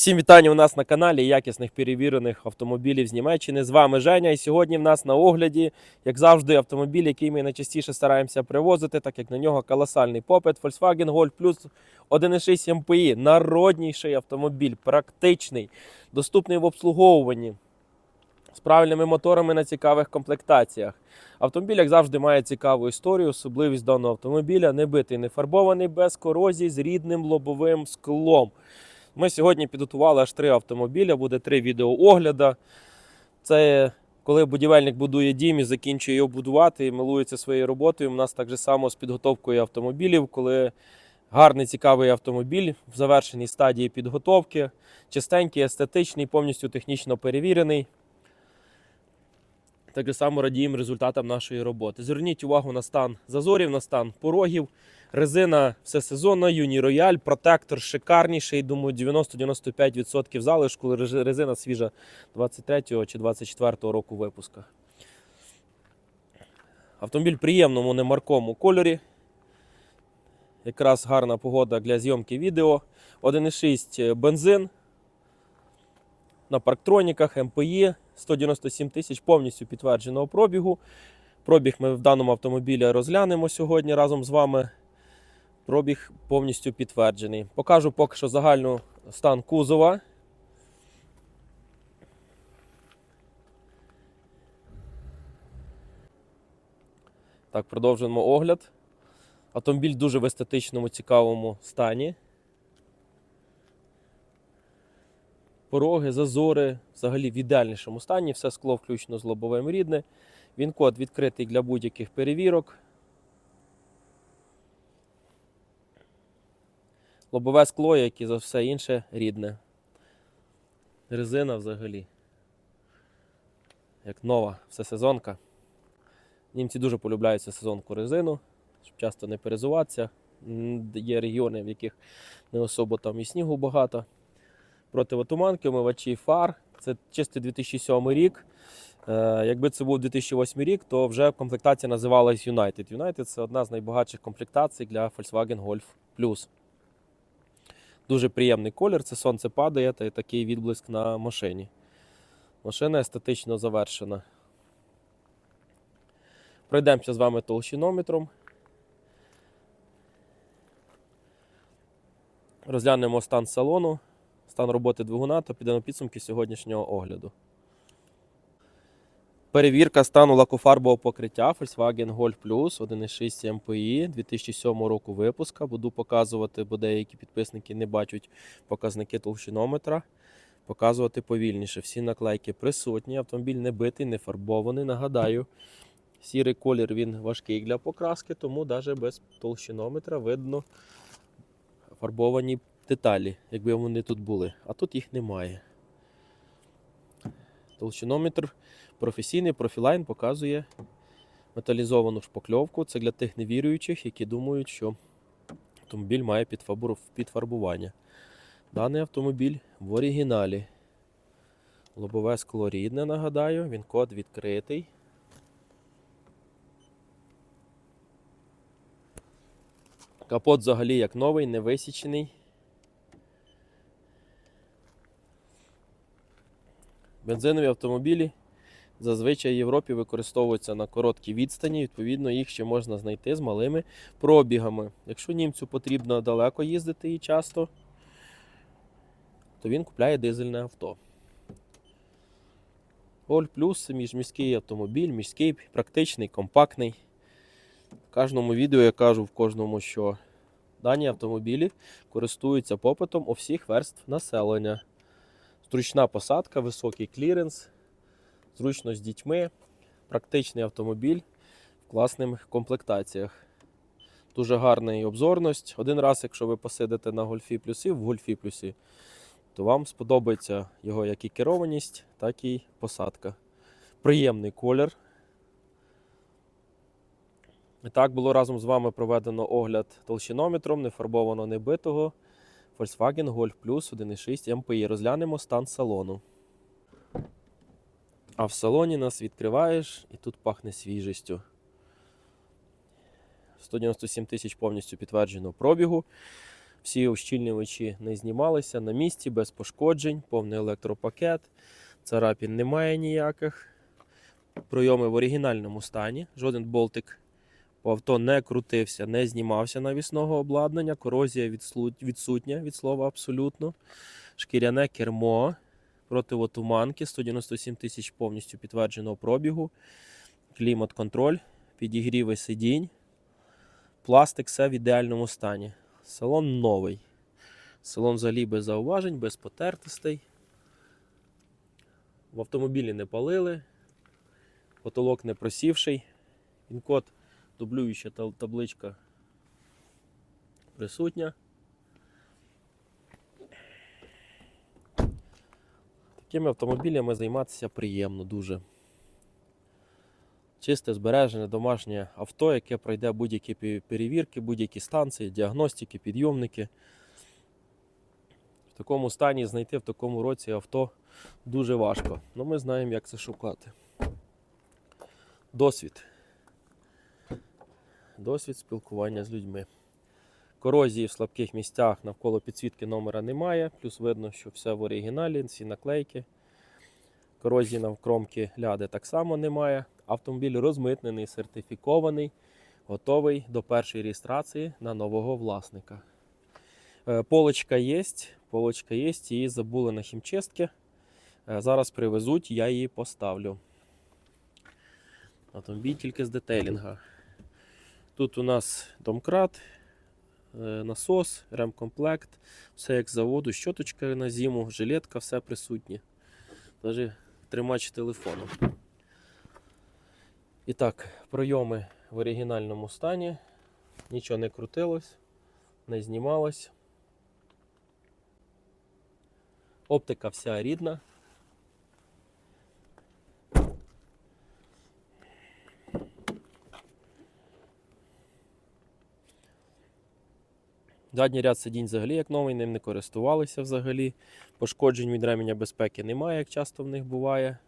Всім вітання у нас на каналі якісних перевірених автомобілів з Німеччини. З вами Женя. І сьогодні в нас на огляді, як завжди, автомобіль, який ми найчастіше стараємося привозити, так як на нього колосальний попит. Volkswagen Golf Plus 1.6 MPI. Народніший автомобіль, практичний, доступний в обслуговуванні. З правильними моторами на цікавих комплектаціях. Автомобіль, як завжди, має цікаву історію. Особливість даного автомобіля не битий, не фарбований, без корозії, з рідним лобовим склом. Ми сьогодні підготували аж три автомобіля, буде три відеоогляда. Це коли будівельник будує дім і закінчує його будувати і милується своєю роботою. У нас так же само з підготовкою автомобілів, коли гарний цікавий автомобіль в завершеній стадії підготовки, чистенький, естетичний, повністю технічно перевірений. Так само радіємо результатам нашої роботи. Зверніть увагу на стан зазорів, на стан порогів. Резина всесезонна, Юні Рояль, протектор шикарніший. Думаю, 90-95% залишку. Резина свіжа 23 чи 24 року випуска. Автомобіль в приємному немаркому кольорі. Якраз гарна погода для зйомки відео. 1,6 бензин. На парктроніках МПІ 197 тисяч повністю підтвердженого пробігу. Пробіг ми в даному автомобілі розглянемо сьогодні разом з вами. Пробіг повністю підтверджений. Покажу поки що загальну стан кузова. Так, продовжуємо огляд. Автомобіль дуже в естетичному, цікавому стані. Пороги, зазори, взагалі в ідеальнішому стані. Все скло включно з лобовим рідне. Він код відкритий для будь-яких перевірок. Лобове скло, як і за все інше, рідне. Резина взагалі. Як нова всесезонка. Німці дуже полюбляють сезонку резину, щоб часто не перезуватися. Є регіони, в яких не особо там і снігу багато. Противотуманки, омивачі фар. Це чистий 2007 рік. Е, Якби це був 2008 рік, то вже комплектація називалась United. United це одна з найбагатших комплектацій для Volkswagen Golf Plus. Дуже приємний колір, це сонце падає та такий відблиск на машині. Машина естетично завершена. Пройдемося з вами толщинометром. Розглянемо стан салону, стан роботи двигуна та підемо підсумки сьогоднішнього огляду. Перевірка стану лакофарбового покриття Volkswagen Golf Plus 1.6 MPI 2007 року випуска. Буду показувати, бо деякі підписники не бачать показники толщинометра. Показувати повільніше. Всі наклейки присутні. Автомобіль не битий, не фарбований. Нагадаю, сірий колір він важкий для покраски, тому навіть без толщинометра видно фарбовані деталі, якби вони тут були. А тут їх немає. Толщинометр професійний профілайн показує металізовану шпакльовку. Це для тих невіруючих, які думають, що автомобіль має підфарбування. Даний автомобіль в оригіналі. Лобове скло рідне, нагадаю, він код відкритий. Капот взагалі як новий, не висічений. Бензинові автомобілі зазвичай в Європі використовуються на короткій відстані, відповідно, їх ще можна знайти з малими пробігами. Якщо німцю потрібно далеко їздити і часто, то він купляє дизельне авто. Оль плюс міжміський автомобіль, міський, практичний, компактний. В кожному відео я кажу в кожному, що дані автомобілі користуються попитом у всіх верств населення. Зручна посадка, високий кліренс, зручно з дітьми, практичний автомобіль в класних комплектаціях. Дуже гарна і обзорність. Один раз, якщо ви посидите на гольфі плюсі, в гольфі плюсі, то вам сподобається його як і керованість, так і посадка. Приємний колір. І так було разом з вами проведено огляд толщинометром нефарбовано небитого Volkswagen Golf Plus 1.6 MPI. Розглянемо стан салону. А в салоні нас відкриваєш і тут пахне свіжістю. 197 тисяч повністю підтверджено пробігу. Всі ощільнювачі не знімалися на місці, без пошкоджень, повний електропакет. Царапін немає ніяких. Пройоми в оригінальному стані. Жоден болтик по авто не крутився, не знімався навісного обладнання. Корозія відсутня від слова абсолютно. Шкіряне кермо, противотуманки, 197 тисяч повністю підтвердженого пробігу. Клімат-контроль, підігріви сидінь. Пластик все в ідеальному стані. Салон новий. Салон взагалі без зауважень, без потертостей. В автомобілі не палили, потолок не просівший. Він-код дублююча табличка присутня. Такими автомобілями займатися приємно дуже. Чисте збережене домашнє авто, яке пройде будь-які перевірки, будь-які станції, діагностики, підйомники. В такому стані знайти в такому році авто дуже важко. Ну ми знаємо, як це шукати. Досвід. Досвід спілкування з людьми. Корозії в слабких місцях навколо підсвітки номера немає. Плюс видно, що все в оригіналі, всі наклейки. Корозії навкромки ляди так само немає. Автомобіль розмитнений, сертифікований, готовий до першої реєстрації на нового власника. Е, Полочка є, полочка є, її забули на хімчистки. Е, Зараз привезуть, я її поставлю. Автомобіль тільки з детейлінга. Тут у нас домкрат, е, насос, ремкомплект, все як заводу, щоточка на зиму, жилетка, все присутнє. Навіть тримач телефону. І так, пройоми в оригінальному стані. Нічого не крутилось, не знімалось. Оптика вся рідна. Задній ряд сидінь взагалі як новий, ним не користувалися взагалі. Пошкоджень від ременя безпеки немає, як часто в них буває.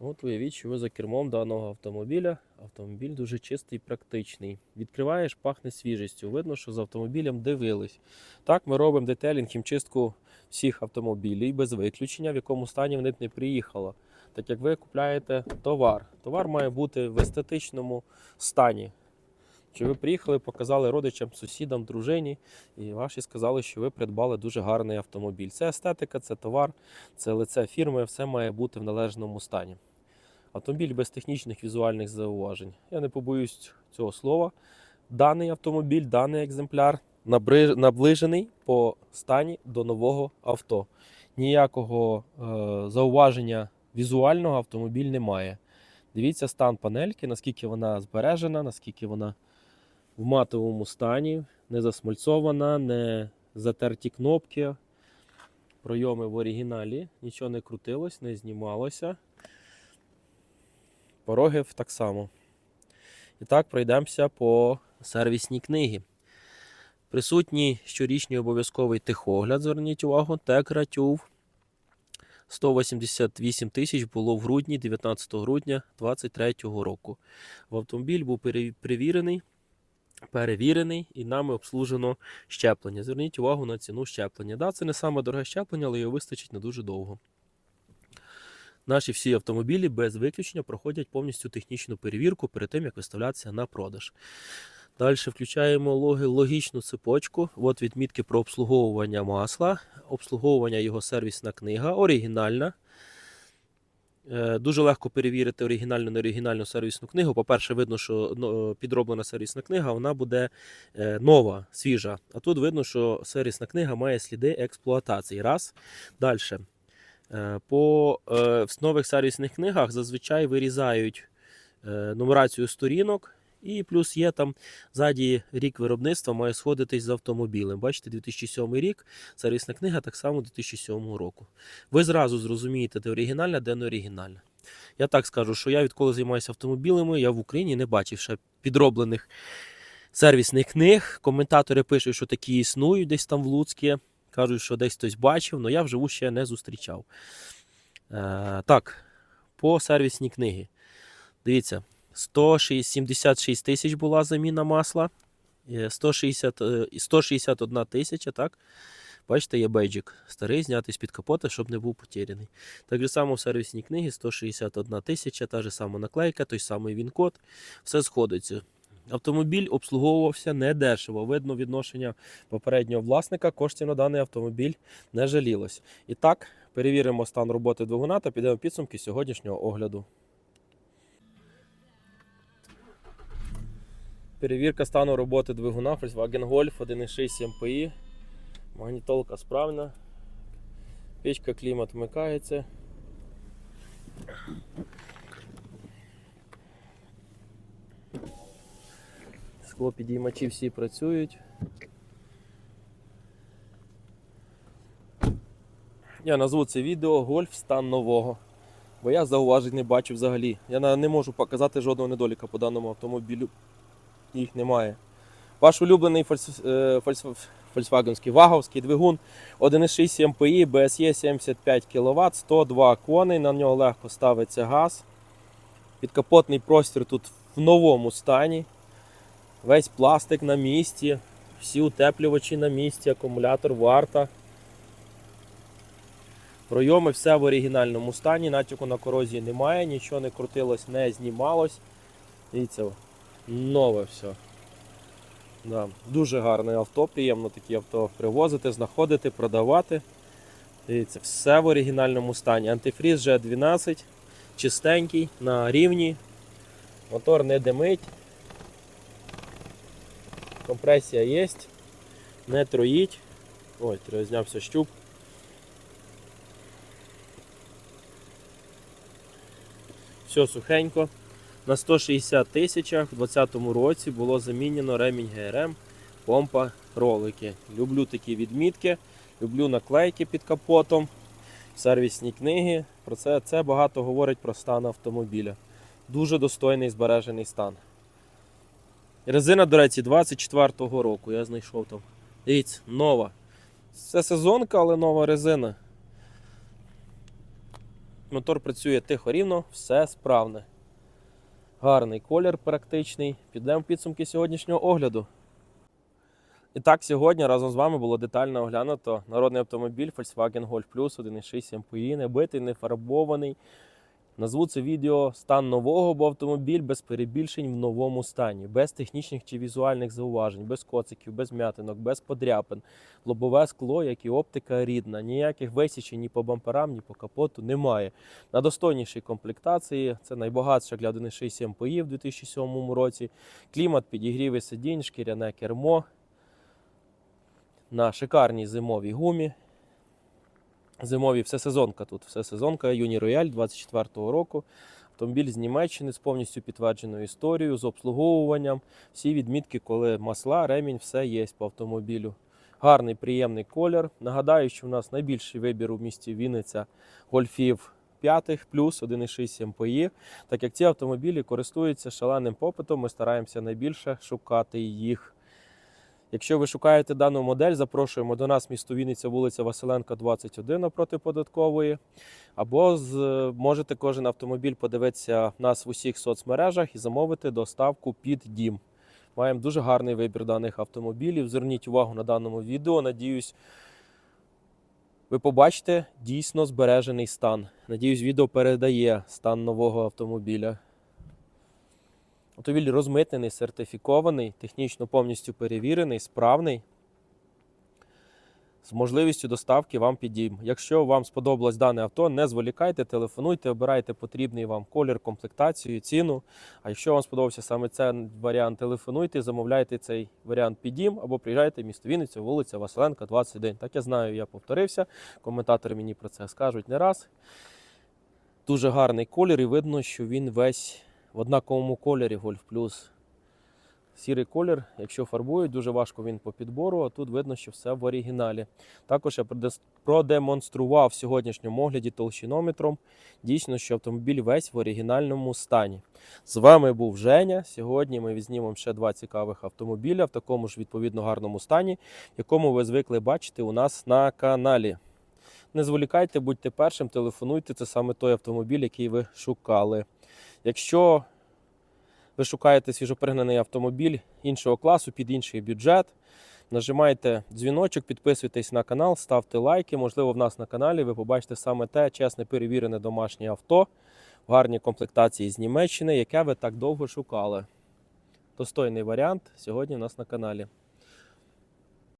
От уявіть, що ви за кермом даного автомобіля. Автомобіль дуже чистий і практичний. Відкриваєш, пахне свіжістю. Видно, що з автомобілем дивились. Так, ми робимо детелінг, хімчистку всіх автомобілів без виключення, в якому стані вони б не приїхало. Так як ви купляєте товар. Товар має бути в естетичному стані. Чи ви приїхали, показали родичам, сусідам, дружині, і ваші сказали, що ви придбали дуже гарний автомобіль. Це естетика, це товар, це лице фірми, все має бути в належному стані. Автомобіль без технічних візуальних зауважень. Я не побоюсь цього слова. Даний автомобіль, даний екземпляр наближений по стані до нового авто. Ніякого е, зауваження візуального автомобіль не має. Дивіться стан панельки, наскільки вона збережена, наскільки вона в матовому стані, не засмальцована, не затерті кнопки. Пройоми в оригіналі, нічого не крутилось, не знімалося. Пороги так само. І так пройдемося по сервісній книгі. Присутній щорічний обов'язковий тихогляд, зверніть увагу, Текра тюв. 188 тисяч було в грудні, 19 грудня 2023 року. В автомобіль був перевірений, перевірений і нами обслужено щеплення. Зверніть увагу на ціну щеплення. Да, це не саме дороге щеплення, але його вистачить на дуже довго. Наші всі автомобілі без виключення проходять повністю технічну перевірку перед тим, як виставлятися на продаж. Далі включаємо логічну цепочку. От відмітки про обслуговування масла, обслуговування його сервісна книга, оригінальна. Е, Дуже легко перевірити оригінальну неоригінальну сервісну книгу. По-перше, видно, що підроблена сервісна книга вона буде е, нова, свіжа. А тут видно, що сервісна книга має сліди експлуатації. Раз. Далі. По е, нових сервісних книгах зазвичай вирізають нумерацію сторінок. І плюс є там ззаді рік виробництва має сходитись з автомобілем. Бачите, 2007 рік, сервісна книга так само 2007 року. Ви зразу зрозумієте, де оригінальна, де не оригінальна. Я так скажу, що я відколи займаюся автомобілями, я в Україні не бачив ще підроблених сервісних книг. Коментатори пишуть, що такі існують десь там в Луцькі. Кажуть, що десь хтось бачив, але я вживу ще не зустрічав. Е, так, по сервісній книги. Дивіться, 176 тисяч була заміна масла 160, е, 161 тисяча, так? Бачите, є бейджик старий, знятий з-під капота, щоб не був потеряний. Так же само в сервісній книгі 161 тисяча, та ж сама наклейка, той самий він-код, все сходиться. Автомобіль обслуговувався недешево. Видно відношення попереднього власника, коштів на даний автомобіль не жалілось. І так, перевіримо стан роботи двигуна та підемо підсумки сьогоднішнього огляду. Перевірка стану роботи двигуна Volkswagen Golf 1.6 MPI. Магнітолка справна. Печка клімат вмикається. Склопідіймачі всі працюють. Я назву це відео Гольф стан нового. Бо я зауважень не бачу взагалі. Я не можу показати жодного недоліка по даному автомобілю. Їх немає. Ваш улюблений фольксвагенський ваговський двигун 1.6 MPI, BSE 75 кВт, 102 коней, на нього легко ставиться газ. Підкапотний простір тут в новому стані. Весь пластик на місці, всі утеплювачі на місці, акумулятор варта. Пройоми все в оригінальному стані, натяку на корозії немає, нічого не крутилось, не знімалось. Дивіться, нове все. Да. Дуже гарне авто, приємно такі авто привозити, знаходити, продавати. Дивіться, все в оригінальному стані. Антифріз G12, чистенький, на рівні. Мотор не димить. Компресія є. Не троїть. Ой, треба знявся щуп. Все сухенько. На 160 тисячах у 2020 році було замінено ремінь ГРМ, помпа, ролики. Люблю такі відмітки, люблю наклейки під капотом, сервісні книги. Про це, це багато говорить про стан автомобіля. Дуже достойний збережений стан. Резина, до речі, 24-го року. Я знайшов там. Дивіться, нова. Це сезонка, але нова резина. Мотор працює тихо рівно, все справне. Гарний колір практичний. Підемо підсумки сьогоднішнього огляду. І так, сьогодні разом з вами було детально оглянуто народний автомобіль Volkswagen Golf Plus 1.6 MPI, не битий, не фарбований. Назву це відео стан нового, бо автомобіль без перебільшень в новому стані, без технічних чи візуальних зауважень, без коциків, без м'ятинок, без подряпин. Лобове скло, як і оптика рідна. Ніяких висічень ні по бамперам, ні по капоту немає. На достойнішій комплектації це найбагатша для 1.6 MPI в 2007 році. Клімат, підігріви сидінь, шкіряне кермо. На шикарній зимовій гумі. Зимові всесезонка тут, всесезонка Юні Рояль 24-го року. Автомобіль з Німеччини з повністю підтвердженою історією, з обслуговуванням. Всі відмітки, коли масла, ремінь, все є по автомобілю. Гарний, приємний колір. Нагадаю, що у нас найбільший вибір у місті Вінниця гольфів 5 плюс 1.6 MPI. Так як ці автомобілі користуються шаленим попитом, ми стараємося найбільше шукати їх. Якщо ви шукаєте дану модель, запрошуємо до нас місто Вінниця, вулиця Василенка, 21 напроти податкової. Або з, можете кожен автомобіль подивитися нас в усіх соцмережах і замовити доставку під дім. Маємо дуже гарний вибір даних автомобілів. Зверніть увагу на даному відео. Надіюсь, ви побачите дійсно збережений стан. Надіюсь, відео передає стан нового автомобіля. Автомобіль розмитнений, сертифікований, технічно повністю перевірений, справний. З можливістю доставки вам під. Якщо вам сподобалось дане авто, не зволікайте, телефонуйте, обирайте потрібний вам колір, комплектацію, ціну. А якщо вам сподобався саме цей варіант, телефонуйте, замовляйте цей варіант під або приїжджайте в місто Вінниця, вулиця Василенка, 21. Так я знаю, я повторився. Коментатори мені про це скажуть не раз. Дуже гарний колір, і видно, що він весь в однаковому кольорі Golf Plus. Сірий колір, якщо фарбують, дуже важко він по підбору, а тут видно, що все в оригіналі. Також я продемонстрував в сьогоднішньому огляді толщинометром. Дійсно, що автомобіль весь в оригінальному стані. З вами був Женя. Сьогодні ми візьмемо ще два цікавих автомобіля в такому ж відповідно гарному стані, якому ви звикли бачити у нас на каналі. Не зволікайте, будьте першим, телефонуйте. Це саме той автомобіль, який ви шукали. Якщо ви шукаєте свіжопригнаний автомобіль іншого класу під інший бюджет. Нажимайте дзвіночок, підписуйтесь на канал, ставте лайки. Можливо, в нас на каналі ви побачите саме те чесне перевірене домашнє авто в гарній комплектації з Німеччини, яке ви так довго шукали. Достойний варіант сьогодні у нас на каналі.